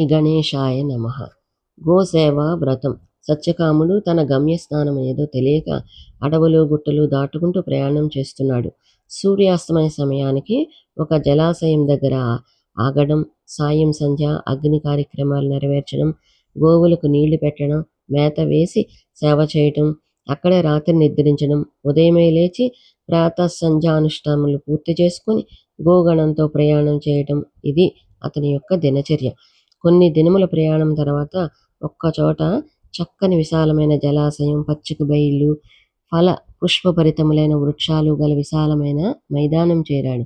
గణేశాయ నమ. గోసేవ వ్రతం సత్యకాముడు తన గమ్యస్థానం ఏదో తెలియక అడవులు గుట్టలు దాటుకుంటూ ప్రయాణం చేస్తున్నాడు. సూర్యాస్తమయ సమయానికి ఒక జలాశయం దగ్గర ఆగడం సాయం సంధ్య అగ్ని కార్యక్రమాలు నెరవేర్చడం గోవులకు నీళ్ళు పెట్టడం మేత వేసి సేవ చేయటం అక్కడే రాత్రి నిద్రించడం ఉదయమే లేచి ప్రాత సంధ్యానుష్ఠానములు పూర్తి చేసుకొని గోగణంతో ప్రయాణం చేయటం ఇది అతని యొక్క దినచర్య. కొన్ని దినముల ప్రయాణం తర్వాత ఒక్కచోట చక్కని విశాలమైన జలాశయం పచ్చిక బయళ్ళు ఫల పుష్పభరితములైన వృక్షాలు గల విశాలమైన మైదానం చేరాడు.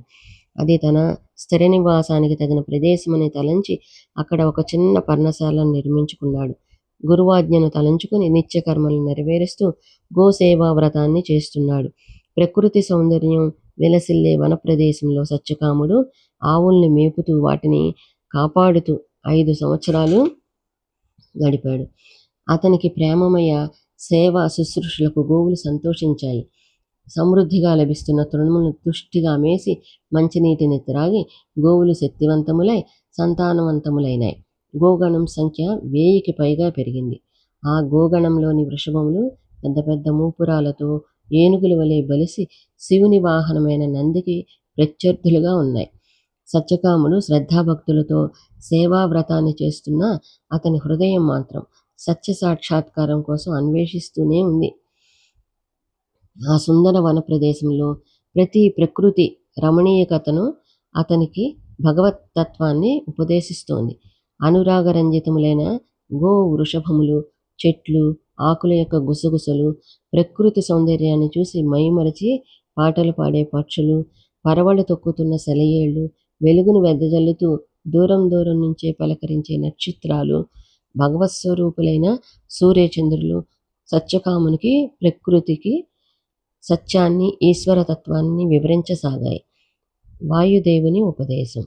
అది తన స్థిర నివాసానికి తగిన ప్రదేశమని తలంచి అక్కడ ఒక చిన్న పర్ణశాలను నిర్మించుకున్నాడు. గురువాజ్ఞను తలంచుకుని నిత్యకర్మలు నెరవేరుస్తూ గోసేవా వ్రతాన్ని చేస్తున్నాడు. ప్రకృతి సౌందర్యం విలసిల్లే వన ప్రదేశంలో సత్యకాముడు ఆవుల్ని మేపుతూ వాటిని కాపాడుతూ ఐదు సంవత్సరాలు గడిపాడు. అతనికి ప్రేమమయ సేవ శుశ్రూషలకు గోవులు సంతోషించాయి. సమృద్ధిగా లభిస్తున్న తృణములను తుష్టిగా మేసి మంచినీటిని త్రాగి గోవులు శక్తివంతములై సంతానవంతములైనాయి. గోగణం సంఖ్య వేయికి పైగా పెరిగింది. ఆ గోగణంలోని వృషభములు పెద్ద పెద్ద మూపురాలతో ఏనుగుల వలె బలిసి శివుని వాహనమైన నందికి ప్రత్యర్థులుగా ఉన్నాయి. సత్యకాముడు శ్రద్ధాభక్తులతో సేవా వ్రతాన్ని చేస్తున్న అతని హృదయం మాత్రం సత్య సాక్షాత్కారం కోసం అన్వేషిస్తూనే ఉంది. ఆ సుందర వన ప్రదేశంలో ప్రతి ప్రకృతి రమణీయకతను అతనికి భగవత్ తత్వాన్ని ఉపదేశిస్తోంది. అనురాగరంజితములైన గో వృషభములు చెట్లు ఆకుల యొక్క గుసగుసలు ప్రకృతి సౌందర్యాన్ని చూసి మైమరచి పాటలు పాడే పక్షులు పరవళ్ళు తొక్కుతున్న సెలయేళ్ళు వెలుగును వెదజల్లుతూ దూరం దూరం నుంచే పలకరించే నక్షత్రాలు భగవత్ స్వరూపులైన సూర్యచంద్రులు సత్యకామునికి ప్రకృతికి సత్యాన్ని ఈశ్వరతత్వాన్ని వివరించసాగాయి. వాయుదేవుని ఉపదేశం.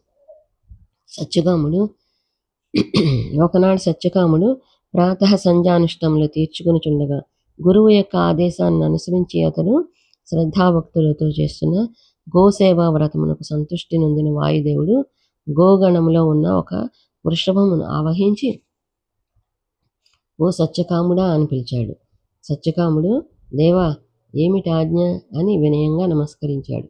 సత్యకాముడు ఒకనాడు సత్యకాముడు ప్రాతః సంధ్యానుష్ఠంలో తీర్చుకునిచుండగా గురువు యొక్క ఆదేశాన్ని అనుసరించి అతడు శ్రద్ధాభక్తులతో చేస్తున్న గోసేవా వ్రతమునకు సంతృష్టి నొందిన వాయుదేవుడు గోగణంలో ఉన్న ఒక వృషభమును ఆవహించి ఓ సత్యకాముడా అని పిలిచాడు. సత్యకాముడు దేవా ఏమిటి ఆజ్ఞ అని వినయంగా నమస్కరించాడు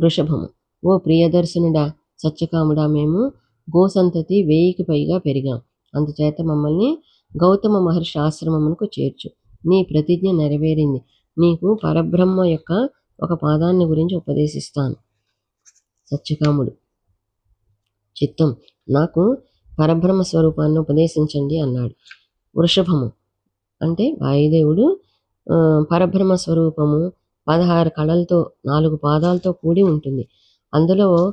వృషభము. ఓ ప్రియదర్శనుడా సత్యకాముడా మేము గోసంతతి వేయికి పైగా పెరిగాం. అందుచేత మమ్మల్ని గౌతమ మహర్షి ఆశ్రమమునకు చేర్చు. నీ ప్రతిజ్ఞ నెరవేరింది. నీకు పరబ్రహ్మ యొక్క ఒక పాదాన్ని గురించి ఉపదేశిస్తాను. సత్యకాముడు. చిత్తం. నాకు పరబ్రహ్మ స్వరూపాన్ని ఉపదేశించండి అన్నాడు. వృషభము. అంటే వాయుదేవుడు పరబ్రహ్మ స్వరూపము పదహారు కళలతో నాలుగు పాదాలతో కూడి ఉంటుంది. అందులో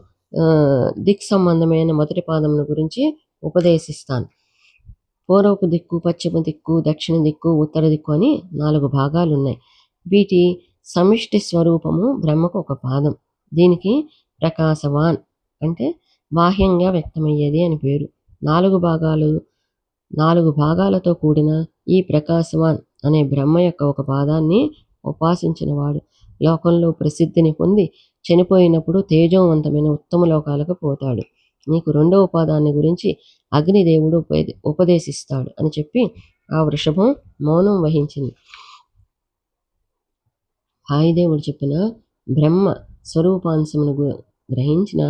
దిక్ సంబంధమైన మొదటి పాదమును గురించి ఉపదేశిస్తాను. పూర్వపు దిక్కు పశ్చిమ దిక్కు దక్షిణ దిక్కు ఉత్తర దిక్కు అని నాలుగు భాగాలు ఉన్నాయి వీటి సమిష్టి స్వరూపము బ్రహ్మకు ఒక పాదం. దీనికి ప్రకాశవాన్ అంటే బాహ్యంగా వ్యక్తమయ్యేది అని పేరు. నాలుగు భాగాలు నాలుగు భాగాలతో కూడిన ఈ ప్రకాశవాన్ అనే బ్రహ్మ యొక్క ఒక పాదాన్ని ఉపాసించినవాడు. లోకంలో ప్రసిద్ధిని పొంది చనిపోయినప్పుడు తేజోవంతమైన ఉత్తమ లోకాలకు పోతాడు. నీకు రెండవ పాదాన్ని గురించి అగ్నిదేవుడు ఉపదేశిస్తాడు అని చెప్పి ఆ వృషభం మౌనం వహించింది. వాయుదేవుడు చెప్పిన బ్రహ్మ స్వరూపాంశమును గు- గ్రహించిన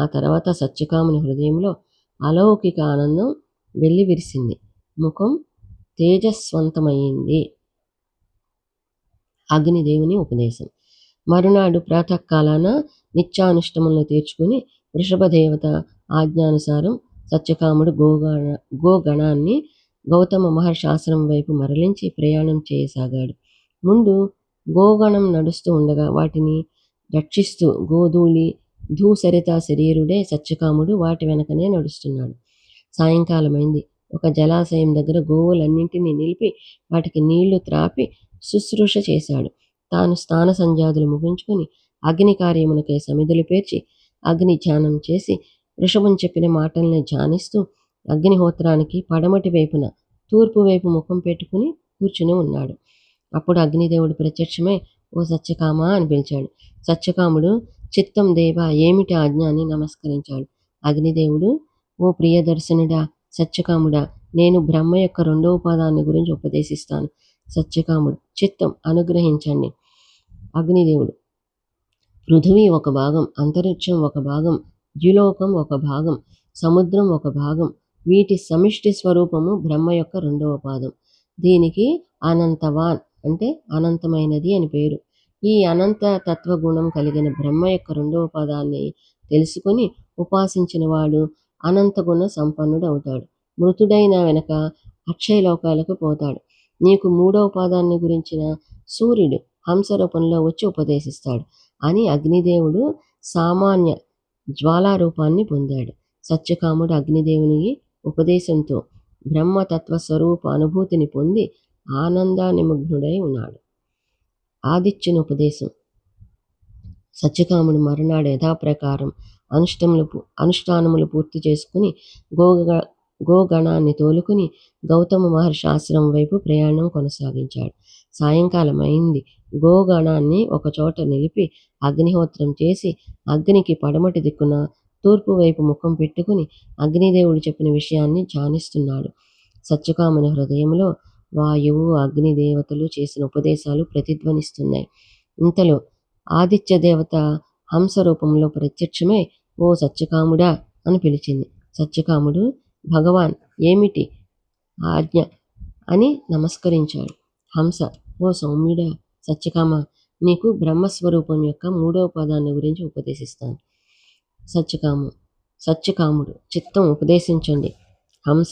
ఆ తర్వాత సత్యకాముని హృదయంలో అలౌకిక ఆనందం వెళ్ళి విరిసింది ముఖం తేజస్వంతమైంది అగ్నిదేవుని ఉపదేశం. మరునాడు ప్రాతకాలాన నిత్యానుష్టములను తీర్చుకుని వృషభదేవత ఆజ్ఞానుసారం సత్యకాముడు గోగణ గోగణాన్ని గౌతమ మహర్షి ఆశ్రమం వైపు మరలించి ప్రయాణం చేయసాగాడు. ముందు గోగణం నడుస్తూ ఉండగా వాటిని రక్షిస్తూ గోధూళి ధూసరిత శరీరుడే సత్యకాముడు వాటి వెనకనే నడుస్తున్నాడు. సాయంకాలమైంది. ఒక జలాశయం దగ్గర గోవులన్నింటినీ నిలిపి వాటికి నీళ్ళు త్రాపి శుశ్రూష చేశాడు. తాను స్నాన సంధ్యాదులు ముగించుకొని అగ్ని కార్యమునకే సమిధులు పేర్చి అగ్ని ధ్యానం చేసి వృషభం చెప్పిన మాటల్ని ధ్యానిస్తూ అగ్నిహోత్రానికి పడమటి వైపున తూర్పు వైపు ముఖం పెట్టుకుని కూర్చుని ఉన్నాడు. అప్పుడు అగ్నిదేవుడు ప్రత్యక్షమై ఓ సత్యకామ అని పిలిచాడు. సత్యకాముడు చిత్తం దేవా ఏమిటి ఆజ్ఞ అని నమస్కరించాడు. అగ్నిదేవుడు ఓ ప్రియదర్శనుడా సత్యకాముడా నేను బ్రహ్మ యొక్క రెండవ పాదాన్ని గురించి ఉపదేశిస్తాను. సత్యకాముడు చిత్తం అనుగ్రహించండి. అగ్నిదేవుడు పృథివీ ఒక భాగం అంతరిక్షం ఒక భాగం ద్యులోకం ఒక భాగం సముద్రం ఒక భాగం వీటి సమిష్టి స్వరూపము బ్రహ్మ యొక్క రెండవ పాదం. దీనికి అనంతవాన్ అంటే అనంతమైనది అని పేరు. ఈ అనంత తత్వగుణం కలిగిన బ్రహ్మ యొక్క రెండవ పదాన్ని తెలుసుకొని ఉపాసించిన వాడు అనంత గుణ సంపన్నుడు అవుతాడు మృతుడైన వెనక అక్షయ లోకాలకు పోతాడు. నీకు మూడవ పాదాన్ని గురించిన సూర్యుడు హంస రూపంలో వచ్చి ఉపదేశిస్తాడు అని అగ్నిదేవుడు సామాన్య జ్వాలారూపాన్ని పొందాడు. సత్యకాముడు అగ్నిదేవుని ఉపదేశంతో బ్రహ్మతత్వ స్వరూప అనుభూతిని పొంది ఆనందానిమగ్నుడై ఉన్నాడు. ఆదిత్యుని ఉపదేశం. సత్యకాముడు మరునాడు యథాప్రకారం అనుష్టములు అనుష్ఠానములు పూర్తి చేసుకుని గోగ గోగణాన్ని తోలుకుని గౌతమ మహర్షి ఆశ్రమం వైపు ప్రయాణం కొనసాగించాడు. సాయంకాలం అయింది గోగణాన్ని ఒకచోట నిలిపి అగ్నిహోత్రం చేసి అగ్నికి పడమటి దిక్కున తూర్పు వైపు ముఖం పెట్టుకుని అగ్నిదేవుడు చెప్పిన విషయాన్ని ధ్యానిస్తున్నాడు. సత్యకాముని హృదయంలో వాయువు అగ్ని దేవతలు చేసిన ఉపదేశాలు ప్రతిధ్వనిస్తున్నాయి. ఇంతలో ఆదిత్య దేవత హంస రూపంలో ప్రత్యక్షమై ఓ సత్యకాముడా అని పిలిచింది. సత్యకాముడు భగవాన్ ఏమిటి ఆజ్ఞ? అని నమస్కరించాడు. హంస ఓ సౌమ్యుడా సత్యకామ నీకు బ్రహ్మస్వరూపం యొక్క మూడవ పదాన్ని గురించి ఉపదేశిస్తాను. సత్యకాము సత్యకాముడు చిత్తం ఉపదేశించండి. హంస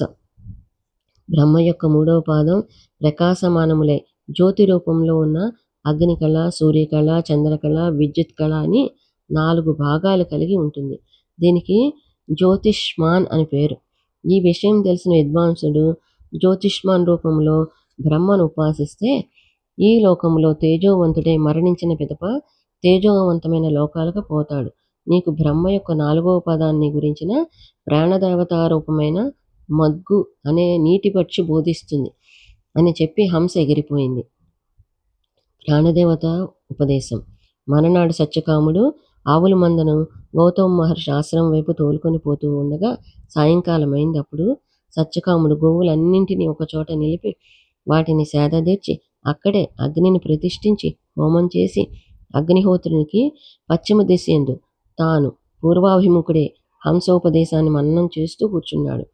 బ్రహ్మ యొక్క మూడవ పాదం ప్రకాశమానములై. జ్యోతి రూపంలో ఉన్న అగ్నికళ సూర్యకళ చంద్రకళ విద్యుత్ కళ అని నాలుగు భాగాలు కలిగి ఉంటుంది. దీనికి జ్యోతిష్మాన్ అని పేరు. ఈ విషయం తెలిసిన విద్వాంసుడు జ్యోతిష్మాన్ రూపంలో బ్రహ్మను ఉపాసిస్తే ఈ లోకంలో తేజోవంతుడై మరణించిన పిదప తేజోవంతమైన లోకాలకు పోతాడు. నీకు బ్రహ్మ యొక్క నాలుగవ పదాన్ని గురించిన ప్రాణదేవతారూపమైన మగ్గు అనే నీటి పక్షి బోధిస్తుంది అని చెప్పి హంస ఎగిరిపోయింది. ప్రాణదేవత ఉపదేశం. మరనాడు సత్యకాముడు ఆవుల మందను గౌతమ మహర్షి ఆశ్రమం వైపు తోలుకొని పోతూ ఉండగా సాయంకాలం అయింది అప్పుడు సత్యకాముడు గోవులన్నింటినీ ఒకచోట నిలిపి వాటిని సేదదీర్చి అక్కడే అగ్నిని ప్రతిష్ఠించి హోమం చేసి అగ్నిహోత్రునికి పశ్చిమ దిశ ఎందు తాను పూర్వాభిముఖుడే హంసోపదేశాన్ని మన్ననం చేస్తూ కూర్చున్నాడు.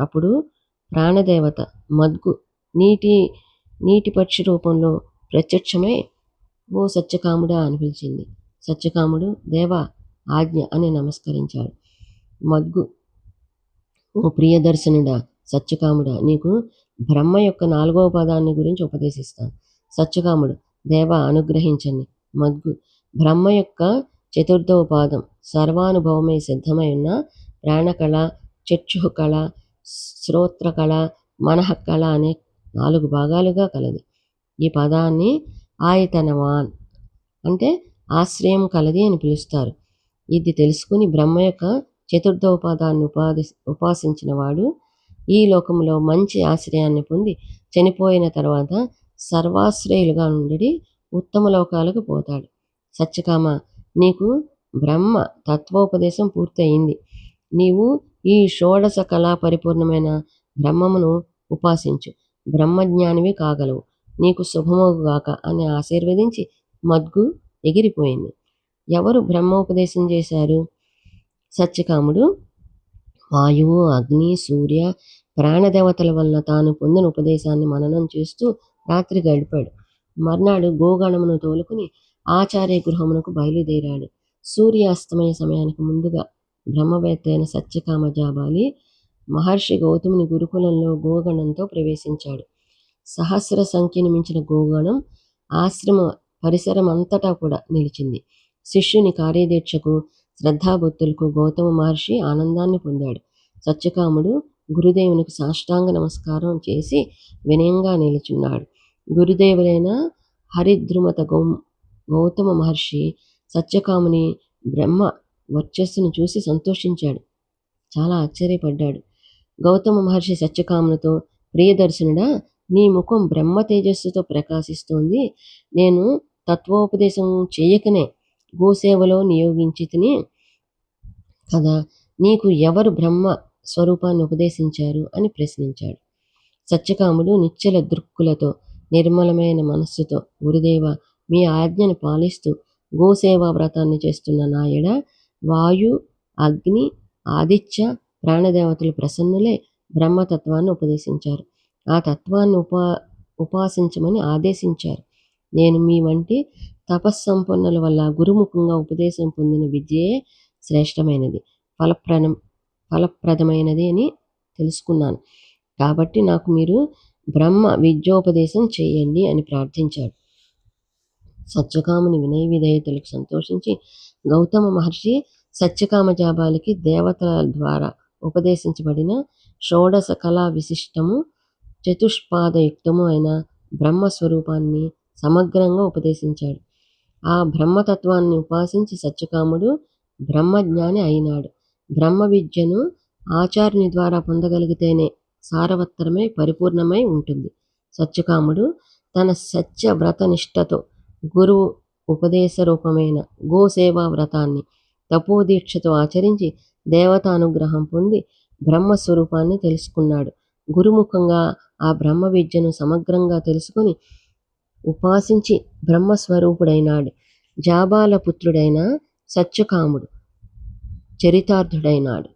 అప్పుడు ప్రాణదేవత మద్గు నీటి నీటి పక్షి రూపంలో ప్రత్యక్షమై ఓ సత్యకాముడా అని పిలిచింది. సత్యకాముడు దేవా ఆజ్ఞ అని నమస్కరించాడు. మద్గు ఓ ప్రియదర్శనుడా సత్యకాముడా నీకు బ్రహ్మ యొక్క నాలుగవ పదాన్ని గురించి ఉపదేశిస్తాను. సత్యకాముడు దేవ అనుగ్రహించండి. మద్గు బ్రహ్మ యొక్క చతుర్థవ పాదం సర్వానుభవమై సిద్ధమై ఉన్న ప్రాణకళ చక్షు కళ శ్రోత్ర కళ కళ అనే నాలుగు భాగాలుగా కలదు. ఈ పదాన్ని ఆయతనవాన్ అంటే ఆశ్రయం కలది అని పిలుస్తారు. ఇది తెలుసుకుని బ్రహ్మ యొక్క చతుర్థ పదాన్ని ఉపాధి ఉపాసించిన వాడు ఈ లోకంలో మంచి ఆశ్రయాన్ని పొంది చనిపోయిన తర్వాత సర్వాశ్రయులుగా ఉండి ఉత్తమ లోకాలకు పోతాడు. సత్యకామ నీకు బ్రహ్మ తత్వోపదేశం పూర్తయింది. నీవు ఈ షోడశ కళా పరిపూర్ణమైన బ్రహ్మమును ఉపాసించు. బ్రహ్మజ్ఞానివి కాగలవు. నీకు శుభమోగుగాక అని ఆశీర్వదించి మద్గు ఎగిరిపోయింది. ఎవరు బ్రహ్మోపదేశం చేశారు? సత్యకాముడు. వాయువు అగ్ని సూర్య ప్రాణదేవతల వలన తాను పొందిన ఉపదేశాన్ని మననం చేస్తూ రాత్రి గడిపాడు. మర్నాడు గోగణమును తోలుకుని ఆచార్య గృహమునకు బయలుదేరాడు. సూర్యాస్తమయ సమయానికి ముందుగా బ్రహ్మవేత్త అయిన సత్యకామ జాబాలి మహర్షి గౌతముని గురుకులంలో గోగణంతో ప్రవేశించాడు. సహస్ర సంఖ్యను మించిన గోగణం ఆశ్రమ పరిసరం అంతటా కూడా నిలిచింది. శిష్యుని కార్యదీక్షకు శ్రద్ధాభక్తులకు గౌతమ మహర్షి ఆనందాన్ని పొందాడు. సత్యకాముడు గురుదేవునికి సాష్టాంగ నమస్కారం చేసి వినయంగా నిలుచున్నాడు. గురుదేవులైన హరిద్రుమత గౌ గౌతమ మహర్షి సత్యకాముని బ్రహ్మ వర్చస్సును చూసి సంతోషించాడు. చాలా ఆశ్చర్యపడ్డాడు. గౌతమ మహర్షి సత్యకామునితో ప్రియదర్శనుడా నీ ముఖం బ్రహ్మ తేజస్సుతో ప్రకాశిస్తోంది. నేను తత్వోపదేశం చేయకనే. గోసేవలో నియోగించి తిని కదా నీకు ఎవరు బ్రహ్మ స్వరూపాన్ని ఉపదేశించారు? అని ప్రశ్నించాడు. సత్యకాముడు నిశ్చల దృక్కులతో నిర్మలమైన మనస్సుతో గురుదేవ మీ ఆజ్ఞను పాలిస్తూ గోసేవా వ్రతాన్ని చేస్తున్న నాయడ వాయు అగ్ని ఆదిత్య ప్రాణదేవతలు ప్రసన్నులై బ్రహ్మతత్వాన్ని ఉపదేశించారు. ఆ తత్వాన్ని ఉపా ఉపాసించమని ఆదేశించారు. నేను మీ వంటి తపస్సంపన్నుల వల్ల గురుముఖంగా ఉపదేశం పొందిన విద్యయే శ్రేష్టమైనది ఫలప్రదం ఫలప్రదమైనది అని తెలుసుకున్నాను. కాబట్టి నాకు మీరు బ్రహ్మ విద్యోపదేశం చేయండి అని ప్రార్థించాడు. సత్యకాముని వినయ విధేయతలకు సంతోషించి గౌతమ మహర్షి సత్యకామజాబాలికి దేవతల ద్వారా ఉపదేశించబడిన షోడశ కళా విశిష్టము చతుష్పాదయుక్తము అయిన బ్రహ్మస్వరూపాన్ని సమగ్రంగా ఉపదేశించాడు. ఆ బ్రహ్మతత్వాన్ని ఉపాసించి సత్యకాముడు బ్రహ్మజ్ఞాని అయినాడు. బ్రహ్మ విద్యను ఆచార్యుని ద్వారా పొందగలిగితేనే సారవత్తరమై పరిపూర్ణమై ఉంటుంది. సత్యకాముడు తన సత్య వ్రతనిష్టతో గురువు ఉపదేశ రూపమైన గోసేవా వ్రతాన్ని తపోదీక్షతో ఆచరించి దేవతానుగ్రహం పొంది బ్రహ్మస్వరూపాన్ని తెలుసుకున్నాడు. గురుముఖంగా ఆ బ్రహ్మ విద్యను సమగ్రంగా తెలుసుకొని ఉపాసించి బ్రహ్మస్వరూపుడైనాడు. జాబాల పుత్రుడైన సత్యకాముడు చరితార్థుడైనాడు.